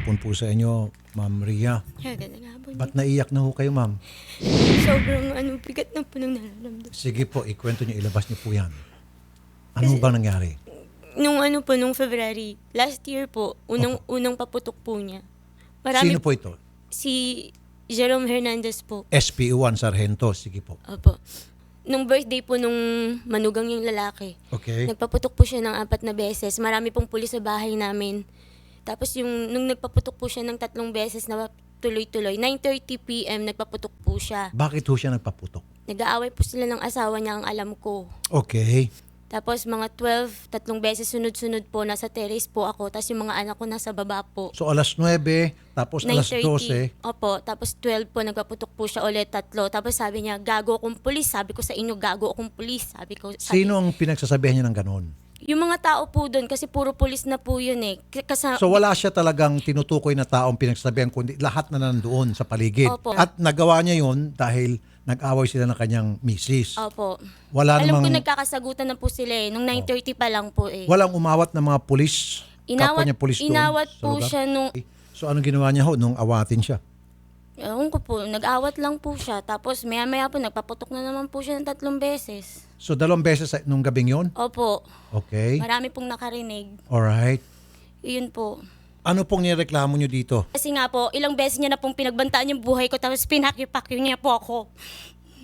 hapon po sa inyo, Ma'am Ria. Magandang hapon. Ba't naiyak na ho kayo, Ma'am? Sobrang ano, bigat na po nang nararamdaman. Sige po, ikwento niyo, ilabas niyo po yan. Ano ba nangyari? Nung ano po, nung February, last year po, unang, unang paputok po niya. Marami, Sino po ito? Si Jerome Hernandez po. SPU1 Sargento. Sige po. Opo. Nung birthday po nung manugang yung lalaki, Okay. nagpaputok po siya ng apat na beses. Marami pong pulis sa bahay namin. Tapos yung, nung nagpaputok po siya ng tatlong beses na tuloy-tuloy, 9.30 p.m. nagpaputok po siya. Bakit ho siya nagpaputok? Nag-aaway po sila ng asawa niya, ang alam ko. Okay. Tapos mga 12, tatlong beses sunod-sunod po, nasa terrace po ako. Tapos yung mga anak ko nasa baba po. So alas 9, tapos alas 12. Opo, tapos 12 po, nagpaputok po siya ulit tatlo. Tapos sabi niya, gago akong pulis. Sabi ko sa inyo, gago akong pulis. Sabi ko, sabi, Sino ang pinagsasabihan niya ng ganon? Yung mga tao po doon, kasi puro pulis na po yun eh. Kasa, So wala siya talagang tinutukoy na taong pinagsasabihan, kundi lahat na nandoon sa paligid. Opo. At nagawa niya yun dahil nag-away sila ng kanyang misis. Opo. Wala Alam ko namang, nagkakasagutan na po sila eh. Nung 9.30 pa lang po eh. walang umawat ng mga pulis, kapwa Inawat, niya pulis doon inawat sa po lugar? siya nung, So anong ginawa niya ho nung awatin siya? Ewan ko po, nag-awat lang po siya. Tapos maya maya po, nagpaputok na naman po siya ng tatlong beses. So dalawang beses sa- nung gabing yon? Opo. Okay. Marami pong nakarinig. Alright. Yun po. Ano pong nireklamo niyo dito? Kasi nga po, ilang beses niya na pong pinagbantaan yung buhay ko tapos pinakipakyo niya po ako.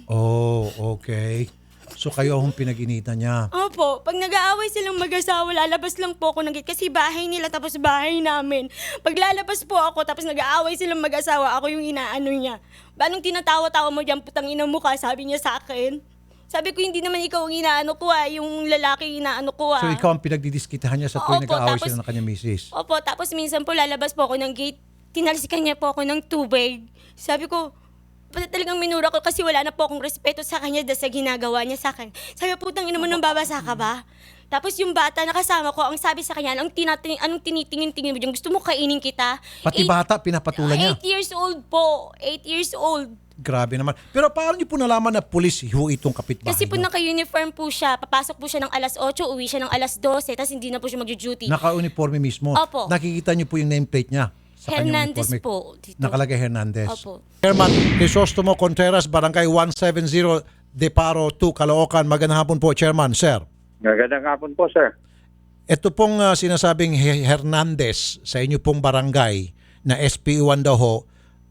Oh, okay. So kayo ang pinag-initan niya. Opo, pag nag-aaway silang mag-asawa, lalabas lang po ako ng gate kasi bahay nila tapos bahay namin. Pag lalabas po ako tapos nag-aaway silang mag-asawa, ako yung inaano niya. Ba nung tinatawa-tawa mo dyan, putang ina mo ka, sabi niya sa akin. Sabi ko, hindi naman ikaw ang inaano ko ah, yung lalaki yung inaano ko ah. So ikaw ang pinagdidiskitahan niya sa tuwing Opo, nag-aaway tapos- sila ng kanyang misis. Opo, tapos minsan po lalabas po ako ng gate, tinalsikan niya po ako ng tubig. Sabi ko, pati talagang minura ko kasi wala na po akong respeto sa kanya dahil sa ginagawa niya sa akin. Sabi ko, putang ina mo nang babasa ka ba? Tapos yung bata na kasama ko, ang sabi sa kanya, anong, tinating, anong tinitingin-tingin mo dyan? Gusto mo kainin kita? Pati Eight- bata, pinapatulan niya. Eight years old po. Eight years old. Grabe naman. Pero paano niyo po nalaman na pulis ho itong kapitbahay Kasi po niyo? naka-uniform po siya. Papasok po siya ng alas 8, uwi siya ng alas 12, tapos hindi na po siya mag-duty. Naka-uniforme mismo. Opo. Nakikita niyo po yung nameplate niya. Sa kanyang Hernandez uniforme. po. Dito. Nakalagay Hernandez. Opo. Chairman Crisostomo Contreras, Barangay 170 De Paro 2, Caloocan. Magandang hapon po, Chairman. Sir, Magandang hapon po, sir. ito pong ah, sinasabing He- Hernandez sa inyo pong barangay na SPU1 daw ho,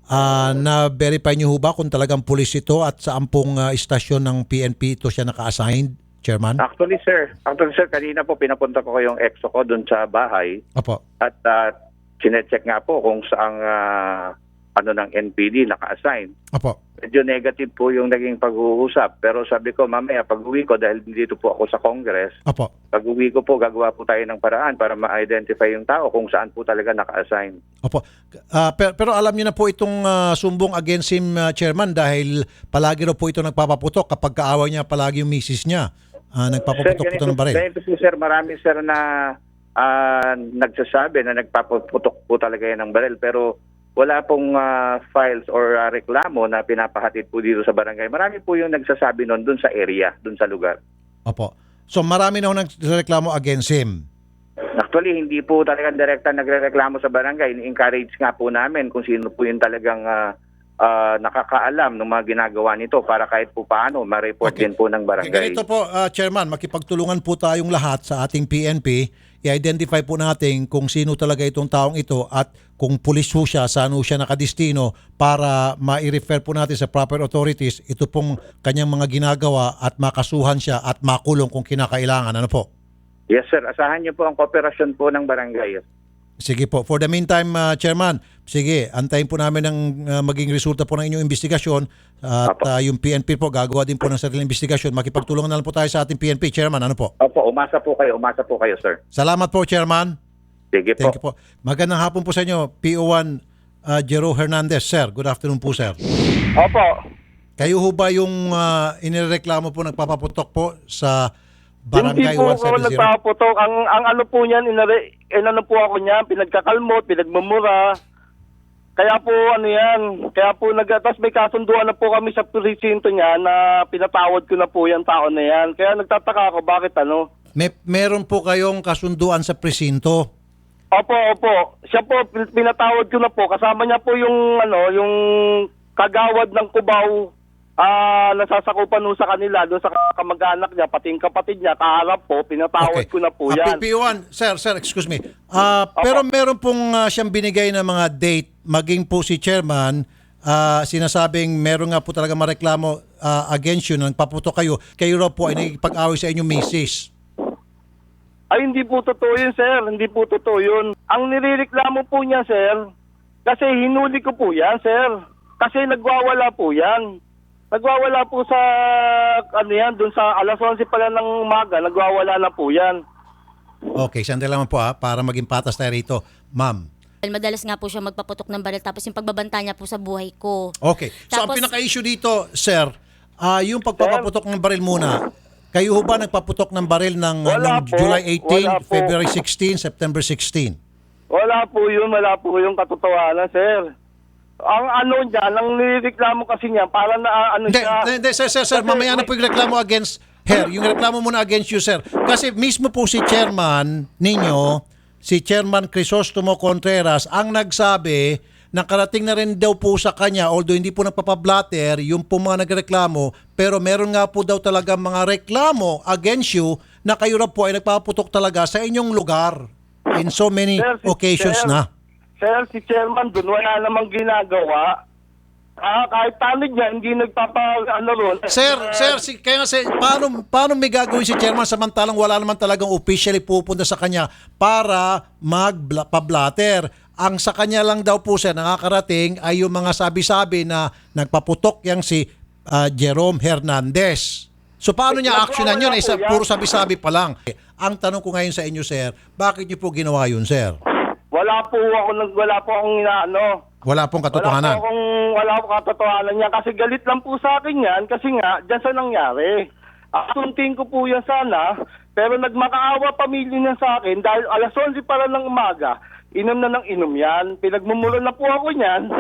ah, na-verify niyo ho ba kung talagang pulis ito at saan pong ah, istasyon ng PNP ito siya naka-assigned, Chairman? Actually, sir, actually, sir, kanina po pinapunta ko yung exo ko doon sa bahay Opo. at uh, chinecheck nga po kung saang ah, ano ng NPD naka-assign. Opo. Medyo negative po yung naging pag-uusap. Pero sabi ko, mamaya, pag-uwi ko, dahil dito po ako sa Congress, Opo. pag-uwi ko po, gagawa po tayo ng paraan para ma-identify yung tao kung saan po talaga naka-assign. Opo. Ah, pero, pero alam niyo na po itong ah, sumbong against him, ah, Chairman, dahil palagi raw po ito nagpapaputok kapag kaaway niya palagi yung misis niya. Ah, nagpapaputok po ito ng baril. ganito po, sir, marami, sir, na ah, nagsasabi na nagpapaputok po talaga yan ng baril. Pero wala pong ah, files or ah, reklamo na pinapahatid po dito sa barangay. Marami po yung nagsasabi nun dun sa area, dun sa lugar. Opo. So marami na nagreklamo against him. Actually, hindi po talagang direkta nagrereklamo sa barangay. Encourage nga po namin kung sino po yung talagang ah, ah, nakakaalam ng mga ginagawa nito para kahit po paano ma-report Okay. din po ng Okay, barangay. ganito po, ah, Chairman, makipagtulungan po tayong lahat sa ating PNP. I-identify po natin kung sino talaga itong taong ito at kung pulis ho siya, saan ho siya nakadistino para ma-refer po natin sa proper authorities ito pong kanyang mga ginagawa at makasuhan siya at makulong kung kinakailangan. Ano po? Yes, sir. Asahan niyo po ang kooperasyon po ng barangay. Sige po. For the meantime, uh, Chairman, sige, antayin po namin ang uh, maging resulta po ng inyong investigasyon at Apo. uh, yung PNP po gagawa din po ng sariling investigasyon. Makipagtulungan na lang po tayo sa ating PNP, Chairman. Ano po? Opo, umasa po kayo. Umasa po kayo, sir. Salamat po, Chairman. Sige po. Thank you po. Magandang hapon po sa inyo, PO1 uh, Jero Hernandez. Sir, good afternoon po, sir. Opo. Kayo ho ba yung uh, inireklamo po, nagpapaputok po sa Hindi Barangay po ako 170? nagpaputok. Ang, ang ano po niyan, inare, inano po ako niyan, pinagkakalmot, pinagmumura. Kaya po ano yan, kaya po nag, tapos may kasunduan na po kami sa presinto niya na pinatawad ko na po yung tao na yan. Kaya nagtataka ako bakit ano. May, meron po kayong kasunduan sa presinto. Opo, opo. Siya po, pin- pinatawad ko na po. Kasama niya po yung, ano, yung kagawad ng Cubao ah nasasakupan nun sa kanila, doon sa kamag-anak niya, pati yung kapatid niya, kaharap po, pinatawad ko na po Ah, yan. P- P1, sir, sir, excuse me. Ah, pero meron pong ah, siyang binigay na mga date, maging po si chairman, ah, sinasabing meron nga po talaga mareklamo ah, against you, na nagpaputo kayo, kayo raw po ay nagpag-away sa inyong misis. Ay, hindi po totoo yun, sir. Hindi po totoo yun. Ang nirereklamo po niya, sir, kasi hinuli ko po yan, sir. Kasi nagwawala po yan. Nagwawala po sa, ano yan, dun sa alas 11 pala ng umaga, nagwawala na po yan. Okay, sandali lang po ah, para maging patas tayo rito. Ma'am, Madalas nga po siya magpaputok ng baril tapos yung pagbabanta niya po sa buhay ko. Okay. So ang Tapos- pinaka-issue dito, sir, ah yung pagpapaputok ng baril muna. Kayo ho ba nagpaputok ng baril ng, Wala ng po. July 18, Wala po. February 16, September 16? Wala po yun, wala po yung katotohanan, sir. Ang ano dyan, ang nireklamo kasi niya, para na ano Hindi, siya. hindi, sir, sir, sir, mamaya na po yung reklamo against her. Yung reklamo muna against you, sir. Kasi mismo po si chairman ninyo, si chairman Crisostomo Contreras, ang nagsabi na karating na rin daw po sa kanya, although hindi po nagpapablatter, yung po mga nagreklamo, pero meron nga po daw talaga mga reklamo against you na kayo raw po ay nagpaputok talaga sa inyong lugar in so many Sir, si- occasions sir, na. Sir, si chairman dun, wala namang ginagawa. Ah, kahit tanod niya, hindi nagpapa, ano ron. Sir, sir, si, kaya nga, sir, paano, paano may gagawin si chairman samantalang wala naman talagang officially pupunta sa kanya para magpa-blatter? Ang sa kanya lang daw po siya nakakarating ay yung mga sabi-sabi na nagpaputok yang si ah, Jerome Hernandez. So paano niya actionan yun? Isa, puro sabi-sabi pa lang. Ang tanong ko ngayon sa inyo, sir, bakit niyo po ginawa yun, sir? Wala po ako, nag- wala po akong inaano. Wala pong Wala po akong, wala po katotohanan niya. Kasi galit lang po sa akin yan. Kasi nga, dyan sa nangyari. Asuntin ko po yan sana. Pero nagmakaawa pamilya niya sa akin dahil alas 11 para ng umaga, inom na ng inom yan. Pinagmumula na po ako niyan.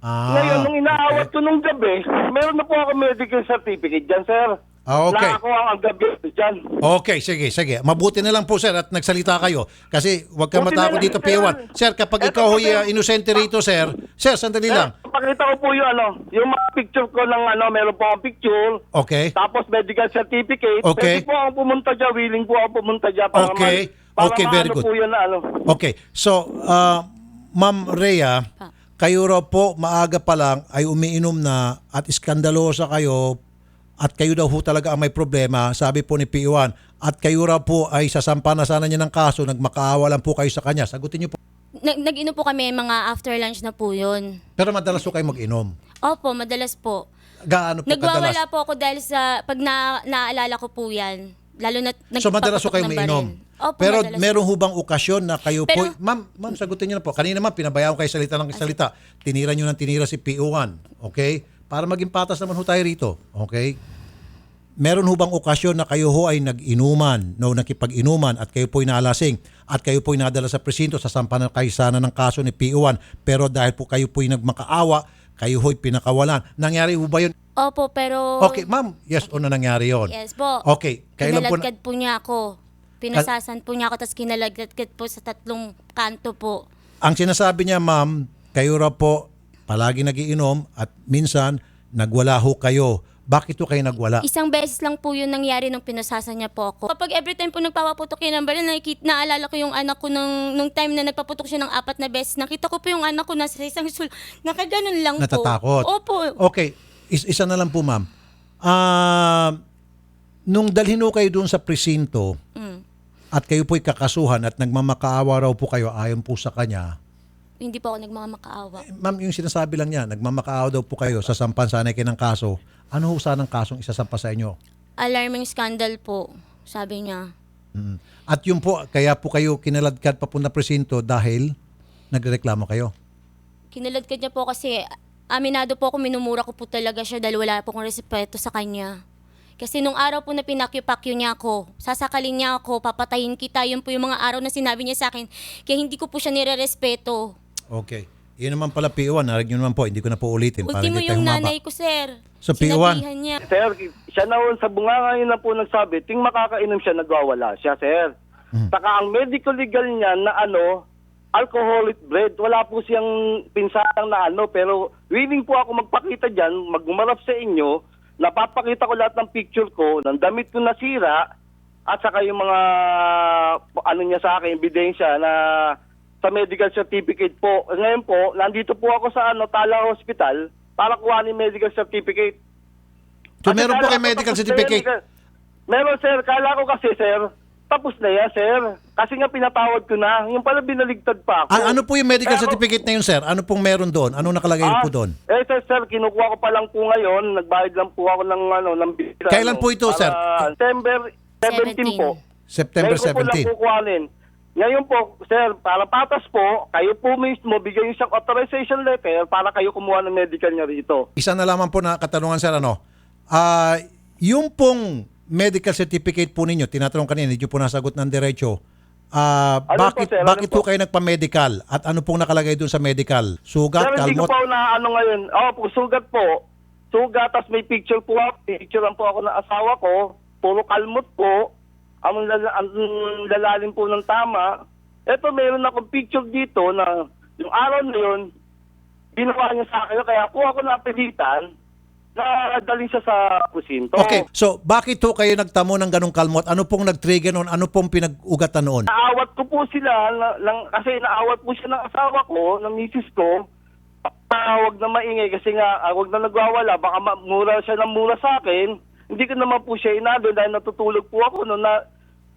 Ah, Ngayon, nung inaawat okay. ko nung gabi, meron na po ako medical certificate dyan, sir. Ah, okay. Na ako ang gabi dyan. Okay, sige, sige. Mabuti na lang po sir at nagsalita kayo. Kasi huwag ka Buti matakot lang, dito, sir. P1. Sir, kapag Eto ikaw po, ho'y sir. uh, inosente rito, sir. Sir, sandali lang. Eh, pakita ko po yung ano, yung mga picture ko ng ano, meron po akong picture. Okay. Tapos medical certificate. Okay. Pwede po ako pumunta dyan, willing po ako pumunta dyan. Para Okay. ma- para Okay, very maano good. po yan na ano. Okay. So, uh, Ma'am Rhea. Kayo raw po maaga pa lang ay umiinom na at iskandalosa kayo at kayo daw po talaga ang may problema, sabi po ni P1. At kayo raw po ay sasampa na sana niya ng kaso, nagmakaawa lang po kayo sa kanya. Sagutin niyo po. Nag- nag-inom po kami mga after lunch na po yun. Pero madalas po kayo mag-inom. Opo, madalas po. Gaano po Nagwawala kadalas? po ako dahil sa pag na, naaalala ko po yan. Lalo na So madalas po kayo ng umiinom. Opo, Pero madalas meron po. hubang okasyon na kayo po, Pero- ma'am, ma'am, sagutin niyo na po. Kanina ma'am, pinabayaan ko kayo salita ng salita. Tinira niyo ng tinira si PO1. Okay? Para maging patas naman ho tayo rito. Okay? Meron hubang okasyon na kayo ho ay nag-inuman, no, nakipag-inuman at kayo po'y nalasing at kayo po'y nadala sa presinto sa sampanan kayo sana ng kaso ni PO1 pero dahil po kayo po'y nagmakaawa, kayo ho'y pinakawalan. Nangyari ho ba yun? Opo, pero... Okay, ma'am, yes o na nangyari yon? Yes po. Okay, kailan po na- po niya ako. Pinasasan po niya ako, tapos kinalagkad po sa tatlong kanto po. Ang sinasabi niya, ma'am, kayo raw po palagi nagiinom at minsan nagwala ho kayo. Bakit ho kayo nagwala? Isang beses lang po yun nangyari nung pinasasan niya po ako. Kapag every time po nagpapaputok yun ng baril, nakikita, naalala ko yung anak ko nung, nung time na nagpaputok siya ng apat na beses. Nakita ko po yung anak ko nasa isang sul. Nakaganon lang po. Natatakot? Opo. Okay, is- isa na lang po, ma'am. Ah, nung dalhin ho kayo doon sa presinto. At kayo po'y kakasuhan at nagmamakaawa raw po kayo ayon po sa kanya, Hindi po ako nagmamakaawa. ma'am, yung sinasabi lang niya, nagmamakaawa daw po kayo sa sampan sanay kayo ng kaso. Ano ho sanang kasong isasampa sa inyo? Alarming scandal po, sabi niya. Mm. At yun po, kaya po kayo kinaladkad papunta presinto dahil nagreklamo kayo. Kinaladkad niya po kasi aminado po ako, minumura ko po talaga siya dahil wala po akong respeto sa kanya. Kasi nung araw po na pinakyo-pakyo niya ako, sasakalin niya ako, papatayin kita, yun po yung mga araw na sinabi niya sa akin. Kaya hindi ko po siya nire-respeto. Okay. Yun naman pala P1, narinig nyo naman po, hindi ko na po ulitin para Ultimo hindi tayo yung humaba. nanay ko, sir. Sa P1? Sinabihan niya. Sir, siya na sa bunga ngayon na po nagsabi, ting makakainom siya, nagwawala siya, sir. Hmm. Saka ang medical legal niya na ano, alcoholic bread. Wala po siyang pinsang na ano, pero willing po ako magpakita dyan, magumarap sa inyo, napapakita ko lahat ng picture ko, ng damit ko nasira, at saka yung mga ano niya sa akin, ebidensya na sa medical certificate po. Ngayon po, nandito po ako sa ano, Tala Hospital para kuhanin medical certificate. So Kasi meron po ko medical certificate? yan, Meron sir, kala ko kasi sir, tapos na yan sir. Kasi nga pinatawad ko na, yung pala binaligtad pa ako. A- ano po yung medical Pero- certificate na yun, sir? Ano pong meron doon? Anong nakalagay Ah, po doon? Eh sir, sir, kinukuha ko pa lang po ngayon, nagbayad lang po ako ng ano, ng bira. Kailan po ito, sir? September 17 po. September Ngayon ko po lang 17. kukuhanin. Ngayon po, sir, para patas po, kayo po mismo bigyan niyo siyang authorization letter para kayo kumuha ng medical niya rito. Isa na lamang po na katanungan, sir, ano? Ah, yung pong medical certificate po ninyo, tinatanong kanina, hindi po nasagot ng diretso. Ah, Ano bakit po, sir? Ano bakit po po? kayo nagpa-medical? At ano pong nakalagay doon sa medical? Sugat, Sir, hindi ko kalmot? pa na ano ngayon. Oh, po, sugat po. Sugat, tas may picture po ako. Picture po ako ng asawa ko. Puro kalmot po. Ang, lala, ang lalalim po ng tama. Ito, meron akong picture dito na yung araw na yun, ginawa niya sa akin. Kaya po ako napilitan na dalhin siya sa kusinto. Okay, so bakit po kayo nagtamo ng ganong kalmot? Ano pong nag-trigger noon? Ano pong pinag-ugatan noon? Naawat ko po sila na, lang, kasi naawat po siya ng asawa ko, ng misis ko. Ah, wag na maingay kasi nga ah, wag na nagwawala baka ma- mura siya ng mura sa akin. Hindi ko naman po siya inado dahil natutulog po ako no na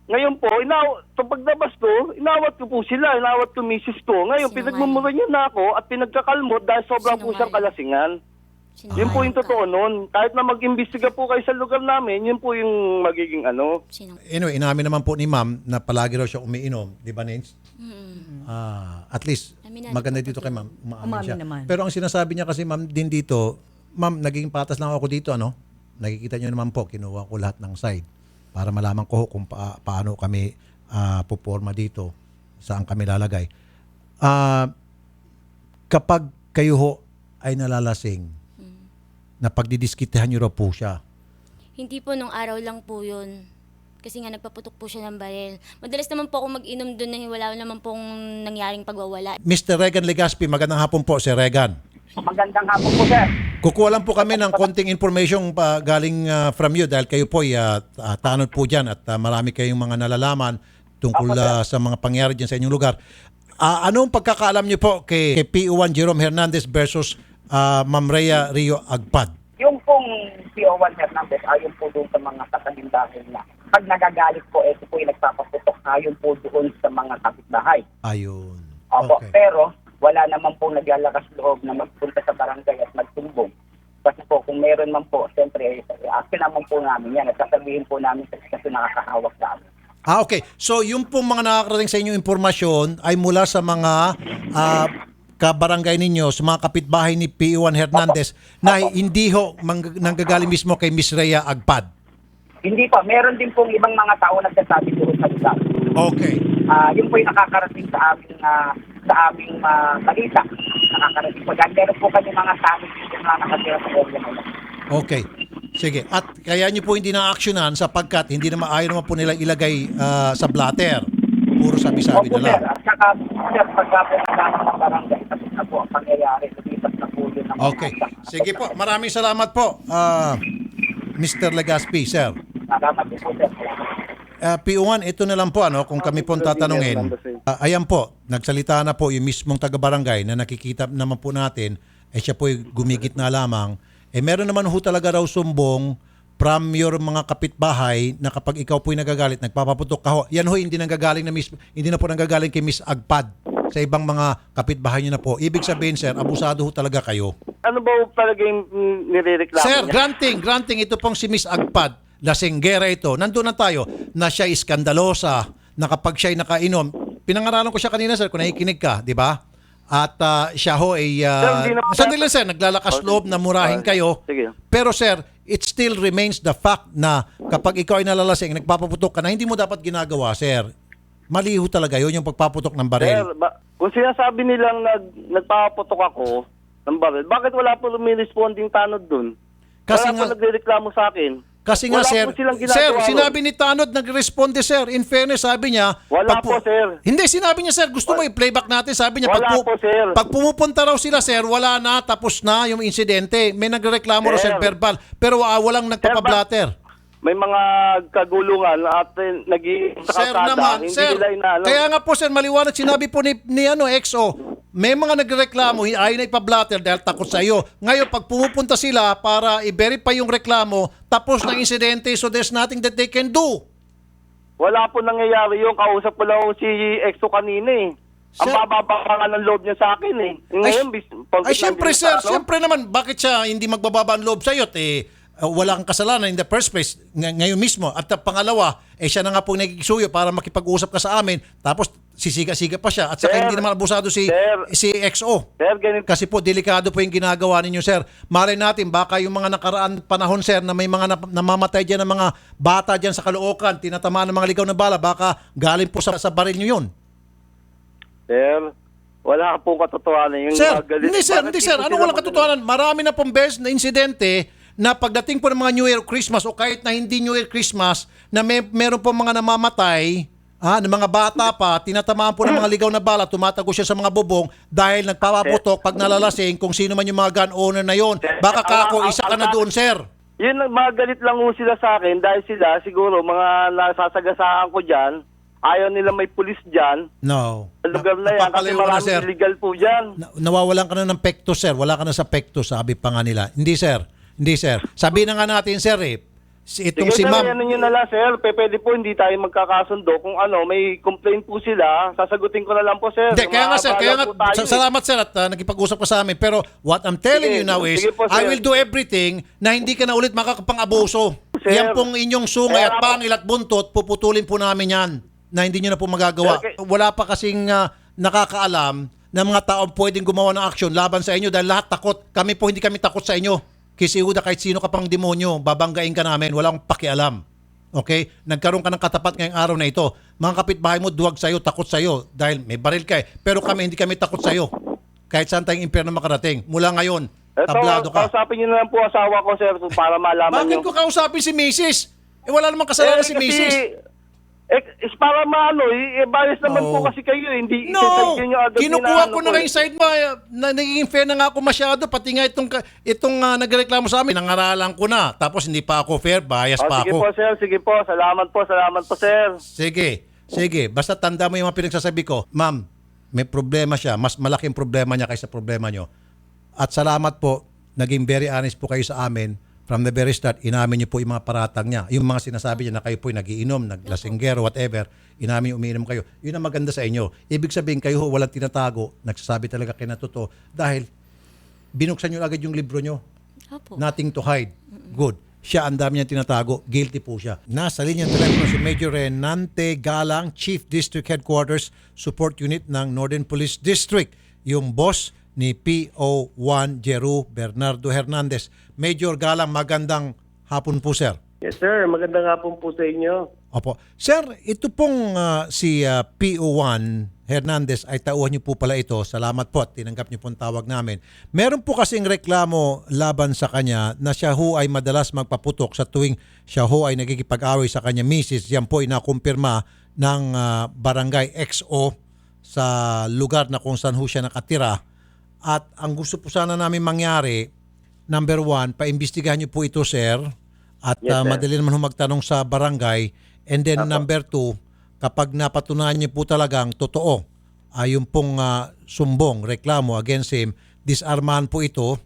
ngayon po, inaw, so paglabas ko, inawat ko po sila, inawat ko misis ko. Ngayon, Sinungaling. pinagmumura niya na ako at pinagkakalmot dahil sobrang po siyang kalasingan. Yun po yung totoo nun. Kahit na mag-imbestiga po kayo sa lugar namin, yun po yung magiging ano. Anyway, inamin naman po ni ma'am na palagi raw siya umiinom. Di ba, Nins? Ah, at least, Aminado maganda po dito kay ma'am. Umaamin Umamin siya. naman. Pero ang sinasabi niya kasi ma'am din dito, ma'am, naging patas lang ako dito, ano? Nakikita niyo naman po, kinuha ko lahat ng side para malaman ko kung pa- paano kami ah, puporma dito, saan kami lalagay. Ah, kapag kayo ho ay nalalasing, na pagdidiskitahan niyo raw po siya, hindi po nung araw lang po yun. Kasi nga nagpaputok po siya ng baril. Madalas naman po ako mag-inom doon na wala naman pong nangyaring pagwawala. Mr. Regan Legaspi, magandang hapon po, Sir Regan. Magandang hapon po, sir. Kukuha lang po kami ng konting information pa galing ah, from you dahil kayo po ay ah, ah, tanod po dyan at ah, marami kayong mga nalalaman tungkol ah, sa mga pangyari dyan sa inyong lugar. Ah, anong pagkakaalam niyo po kay, kay PO1 Jerome Hernandez versus ah, Ma'am Rhea Rio Agpad? Yung pong PO1 Hernandez, ayon po doon sa mga katagindahin na pag nagagalit po, ito po yung nagpapaputok ayon po doon sa mga kapitbahay. Ayun. Opo, Okay. pero wala naman po naglalakas loob na magpunta sa barangay at magtumbong. Kasi po, kung meron man po, siyempre, akin naman po namin yan. At sasabihin po namin sa kasi nakakahawak sa amin. Ah, okay. So, yung pong mga nakakarating sa inyong impormasyon ay mula sa mga ah, kabarangay ninyo, sa mga kapitbahay ni PO1 Hernandez na hindi ho mang- nanggagaling mismo kay Miss Rhea Agpad. Hindi po, meron din pong ibang mga tao nagsasabi doon sa lugar. Okay. Ah, yun po yung nakakarating sa aming ah, sa aming ah, balita. Nakakarating po dyan. Meron po kami mga tao dito na nakatira sa area na yun. Okay. Sige. At kaya nyo po hindi na-actionan sapagkat hindi naman ayaw naman po nila ilagay ah, sa blatter. Puro sabi-sabi na lang. At saka, sir, pagka po nagdaan ng barangay, tapos na po ang pangyayari. Lumipas na po yun. ng mga Okay. Sige po. Maraming salamat po. ah, Mr. Legaspi, sir. Salamat din po, sir. Uh, PO1, ito na lang po ano, kung kami po ang tatanungin. Ah, ayan po, nagsalita na po yung mismong taga-barangay na nakikita naman po natin, eh siya po gumigit na lamang. Eh meron naman ho talaga raw sumbong from your mga kapitbahay na kapag ikaw po'y nagagalit, nagpapaputok ka ho. Yan ho, hindi nanggagaling na mismo, hindi na po nanggagaling kay Miss Agpad sa ibang mga kapitbahay niyo na po. Ibig sabihin, sir, abusado ho talaga kayo. Ano ba talaga yung nirereklamo Sir, niya? granting, granting ito pong si Miss Agpad, lasenggera ito. Nandun na tayo na siya iskandalosa, na kapag siya'y nakainom. Pinangaralan ko siya kanina, sir, kung nakikinig ka, di ba? At ah, siya ho ay... ah, Sir, hindi na- sandali lang, sir, naglalakas loob na murahin kayo. Sige. Pero sir, it still remains the fact na kapag ikaw ay nalalasing, nagpapaputok ka na, hindi mo dapat ginagawa, sir. Maliho talaga yun yung pagpaputok ng Sir, baril. ba, kung sinasabi nilang nag, nagpapaputok ako ng baril, bakit wala po lumiresponding tanod dun? Kasi wala nga- po nagrereklamo sa akin. Kasi nga Wala sir, po silang ginagawa sir, ron. sinabi ni Tanod nagresponde sir. In fairness, sabi niya, Wala pag po, sir. Hindi, sinabi niya sir, gusto mo i-playback natin, sabi niya Wala pag, po, sir. pag pumupunta raw sila sir, wala na, tapos na yung insidente. May nagreklamo raw sir Sir. verbal, pero ah, walang nagpapablatter. May mga kagulungan at eh, nag sa Sir kalsada, naman, hindi sir. nila inaano. Kaya nga po sir, maliwanag sinabi po ni, ni ano, XO, may mga nagreklamo, ayaw na ipablatter dahil takot sa iyo. Ngayon, pag pumupunta sila para i-verify yung reklamo, tapos ng insidente, so there's nothing that they can do. Wala po nangyayari yung kausap ko lang si EXO kanina eh. Ang Sir- bababa ka nga ng loob niya sa akin eh. Ngayon, bis, pag- Ay, syempre sir, ano? syempre naman, bakit siya hindi magbababa ang loob sa iyo? Eh, uh, wala kang kasalanan in the first place ng- ngayon mismo. At uh, pangalawa, eh siya na nga po nagkikisuyo para makipag-usap ka sa amin. Tapos sisiga-siga pa siya. At saka Sir, hindi naman abusado si, sir. si XO. Sir, ganito. Kasi po, delikado po yung ginagawa ninyo, sir. Malay natin, baka yung mga nakaraan panahon, sir, na may mga nap- namamatay dyan ng mga bata dyan sa Caloocan, tinatamaan ng mga ligaw na bala, baka galing po sa, sa baril nyo yun. Sir, wala pong katotohanan. Yung Sir, hindi sir, Bakit hindi di sir. po Anong sila walang katotohanan? Marami na pong beses na insidente na pagdating po ng mga New Year Christmas o kahit na hindi New Year Christmas na may meron po mga namamatay Ah, ng mga bata pa, tinatamaan po ng mga ligaw na bala, tumatago siya sa mga bubong dahil nagpapaputok pag nalalasing kung sino man yung mga gun owner na yon. Baka kako, isa ka na doon, sir. Yun, magalit lang ho sila sa akin dahil sila siguro mga nasasagasaan ko dyan, ayaw nila may pulis dyan. No. Sa lugar na yan, kasi ka na, maraming sir. illegal po dyan. Na- nawawalan ka na ng pekto, sir. Wala ka na sa pekto, sabi pa nga nila. Hindi, sir. Hindi, sir. Sabi na nga natin, sir, eh. Si, itong si Sige, sir, ma'am. ano nyo na lang, sir. Pe, pwede po hindi tayo magkakasundo. Kung ano, may complaint po sila, sasagutin ko na lang po, sir. Hindi, kaya nga sir, kaya nga, sa- eh. salamat sir at uh, nakipag-usap ka sa amin. Pero what I'm telling Sige, you now is, sige po, I sir. will do everything na hindi ka na ulit makakapang-abuso. Sir. Yan pong inyong sungay at Kaya pangil at buntot, puputulin po namin yan na hindi nyo na po magagawa. Sir, kay- Wala pa kasing uh, nakakaalam na mga taong pwedeng gumawa ng aksyon laban sa inyo dahil lahat takot. Kami po hindi kami takot sa inyo. Kasi Huda, kahit sino ka pang demonyo, babanggain ka namin, walang pakialam. Okay? Nagkaroon ka ng katapat ngayong araw na ito. Mga kapitbahay mo, duwag sa'yo, takot sa'yo. Dahil may baril ka eh. Pero kami, hindi kami takot sa'yo. Kahit saan tayong impyerno makarating. Mula ngayon, Eto, tablado ka. kausapin nyo na lang po asawa ko, sir, para malaman Bakit nyo. ko kausapin si Mrs.? Eh, wala namang kasalanan Eh, si kasi, Mrs. Eh, is para maano, eh, eh, bias naman No. po kasi kayo, eh. hindi No! isasagin nyo agad Kinukuha ko na eh. nga yung side mo. eh, Na, nagiging fair na nga ako masyado. Pati nga itong, ka- itong ah, nagreklamo sa amin, nangaralan ko na. Tapos hindi pa ako fair, bias Oh, pa sige ako. po, sir. Sige po. Salamat po. Salamat po, sir. Sige, sige. Basta tanda mo yung mga pinagsasabi ko. Ma'am, may problema siya. Mas malaking problema niya kaysa problema nyo. At salamat po, naging very honest po kayo sa amin. From the very start, inamin niyo po yung mga paratang niya. Yung mga sinasabi niya na kayo po nagiinom, naglasinggero, whatever. Inamin niyo umiinom kayo. Yun ang maganda sa inyo. Ibig sabihin kayo ho, walang tinatago. Nagsasabi talaga kayo na totoo. Dahil binuksan niyo agad yung libro niyo. Opo. Nothing to hide. Good. Siya ang dami niya tinatago. Guilty po siya. Nasa linya ng telepono si Major Renante Galang, Chief District Headquarters Support Unit ng Northern Police District. Yung boss ni PO1 Jeru Bernardo Hernandez. Major Galang, magandang hapon po sir. Yes, sir. Magandang hapon po sa inyo. Opo. Sir, ito pong ah, si ah, PO1 Hernandez ay tauhan niyo po pala ito. Salamat po at tinanggap niyo po ang tawag namin. Meron po kasing reklamo laban sa kanya na siya ho ay madalas magpaputok sa tuwing siya ho ay nagkikipag-away sa kanya misis. Yan po ay nakumpirma ng ah, barangay XO sa lugar na kung saan ho siya nakatira. At ang gusto po sana namin mangyari, number one, paimbestigahan niyo po ito, sir. At Yes, sir. madali naman ho magtanong sa barangay. And then number two, kapag napatunayan niyo po talagang totoo, ay yung pong ah, sumbong, reklamo against him, disarmahan po ito.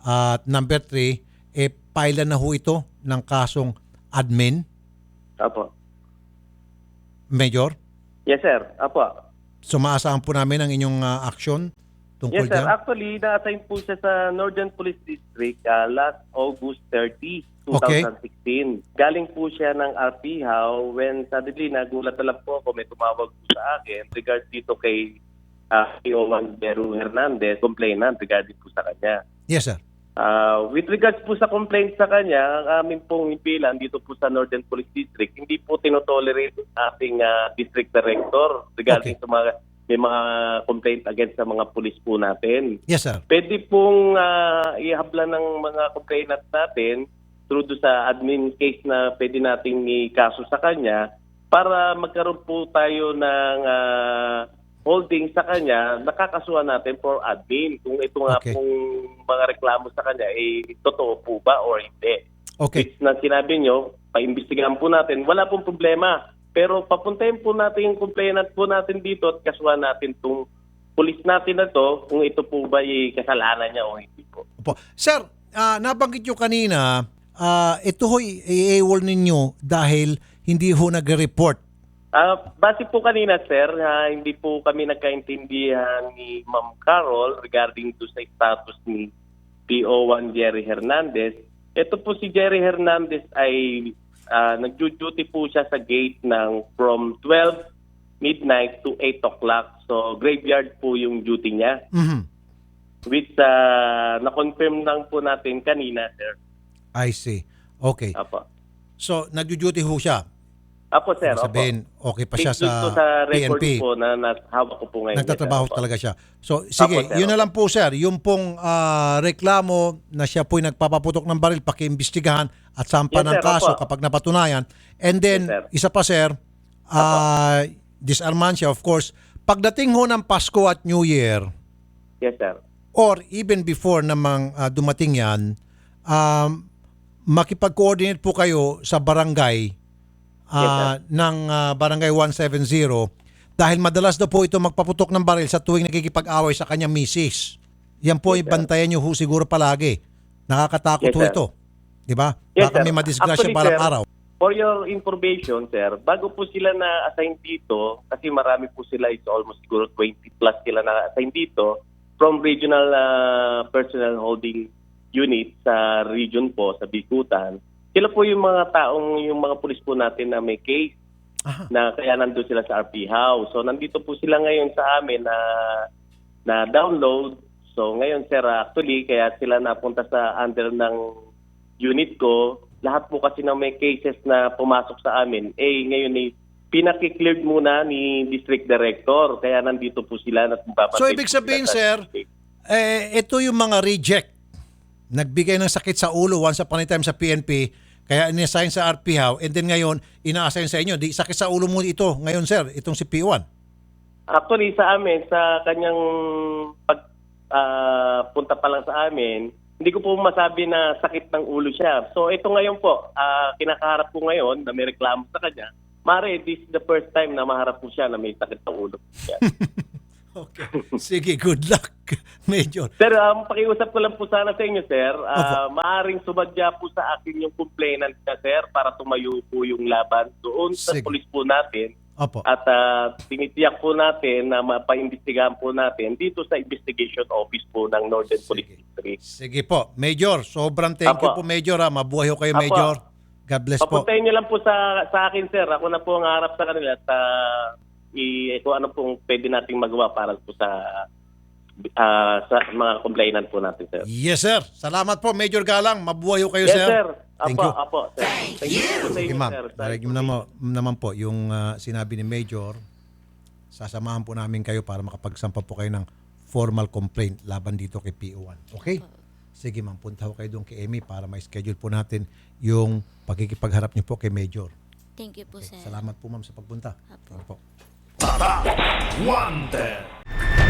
At number three, eh, pailan na ho ito ng kasong admin, Apo. Major. Yes, sir. Apo. So maasahan po namin ang inyong ah, action tungkol Yes, sir. dyan. Actually, na-assign po siya sa Northern Police District ah, last August 30, Okay. 2016. Galing po siya ng RP How when suddenly nagulat na lang po ako, may tumawag po sa akin regard dito kay uh, PO1 Beru Hernandez, complainant regarding po sa kanya. Yes, sir. Ah, with regards po sa complaint sa kanya, ang aming pong impilan dito po sa Northern Police District, hindi po tinotolerate ang ating ah, district director regarding Okay. sa mga may mga complaint against sa mga pulis po natin. Yes, sir. Pwede pong ah, ihabla ng mga complainant natin through do sa admin case na pwede nating ikaso sa kanya para magkaroon po tayo ng ah, holding sa kanya, nakakasuhan natin for admin kung ito nga Okay. pong mga reklamo sa kanya eh totoo po ba or hindi. Okay. Which na sinabi nyo, paimbestigahan po natin, wala pong problema. Pero papuntahin po natin yung complainant po natin dito at kasuhan natin itong pulis natin na to kung ito po ba yung kasalanan niya o hindi po. Opo. Sir, ah, nabanggit nyo kanina, ah, ito ho'y i-AWOL ninyo dahil hindi ho nag-report. Ah, base po kanina sir, ah, hindi po kami nagkaintindihan ni Ma'am Carol regarding to sa status ni PO1 Jerry Hernandez. Ito po si Jerry Hernandez ay ah, nagjo-duty po siya sa gate ng from 12 midnight to 8 o'clock. So graveyard po yung duty niya. Mhm. Which ah, na-confirm lang po natin kanina sir. I see. Okay. Apo. So, nagjo-duty ho siya. Apo sir. Sabihin, okay pa siya Based dun sa, po sa record PNP. po na hawak ko po ngayon. Nagtatrabaho sir. Opo. talaga siya. So, sige, Apo, sir. yun na lang po, sir. Yung pong ah, reklamo na siya po'y nagpapaputok ng baril, pakiimbestigahan at sampa Yes, ng sir. kaso Opo. kapag napatunayan. And then, Yes, isa pa, sir, ah, disarman siya, of course. Pagdating ho ng Pasko at New Year, Yes sir. or even before namang ah, dumating yan, um, makipag-coordinate po kayo sa barangay ah, ng ah, barangay 170 dahil madalas daw po ito magpaputok ng baril sa tuwing nakikipag-away sa kanyang misis. Yan po Yes, bantayan nyo ho siguro palagi. Nakakatakot Yes, ho ito. Di ba? Yes, Baka sir. may madisgrasya Actually, sir, araw. For your information, sir, bago po sila na-assign dito, kasi marami po sila, it's almost siguro 20 plus sila na-assign dito, from regional ah, personnel holding unit sa region po, sa Bikutan, sila po yung mga taong, yung mga pulis po natin na may case Aha. na kaya nandun sila sa RP House. So nandito po sila ngayon sa amin na na download. So ngayon sir, actually kaya sila napunta sa under ng unit ko. Lahat po kasi ng may cases na pumasok sa amin, eh ngayon eh pinaki-cleared muna ni district director. Kaya nandito po sila at So, ibig sabihin, sa sir. Eh, ito yung mga reject. Nagbigay ng sakit sa ulo once upon a time sa PNP, kaya in-assign sa RPHAW, and then ngayon, ina-assign sa inyo. Di sakit sa ulo mo ito ngayon, sir, itong si P1. Actually sa amin, sa kanyang pag ah, punta pa lang sa amin, hindi ko po masabi na sakit ng ulo siya. So ito ngayon po, ah, kinakaharap ko ngayon na may reklamo sa kanya. Mare, this is the first time na maharap po siya na may sakit ng ulo. Siya. Okay. Sige, good luck, Major. sir, um, pakiusap ko lang po sana sa inyo, sir. Ah, maaring sumadya po sa akin yung complainant na, sir, para tumayo po yung laban doon sa Sige. polis po natin. Opo. At uh, tinitiyak po natin na mapaimbestigahan po natin dito sa investigation office po ng Northern Police District. Sige po. Major, sobrang thank you po. Major. Ha. Mabuhay ho kayo, Apo. Major. God bless po. Papuntahin niyo lang po sa sa akin, sir. Ako na po ang harap sa kanila at uh, i, kung ano pong pwede nating magawa para po sa ah, sa mga complainant po natin, sir. Yes, sir. Salamat po, Major Galang. Mabuhay ho kayo, yes, sir. sir. Thank apo, you. apo, sir. Thank you po sa Sige, inyo, ma'am. mo naman, naman po yung ah, sinabi ni Major. Sasamahan po namin kayo para makapagsampa po kayo ng formal complaint laban dito kay PO1. Okay? Sige ma'am, punta ho kayo doon kay Amy para ma-schedule po natin yung pagkikipagharap niyo po kay Major. Thank you po, sir. Salamat po ma'am sa pagpunta. Apo. Ano po? Tara! Wanted!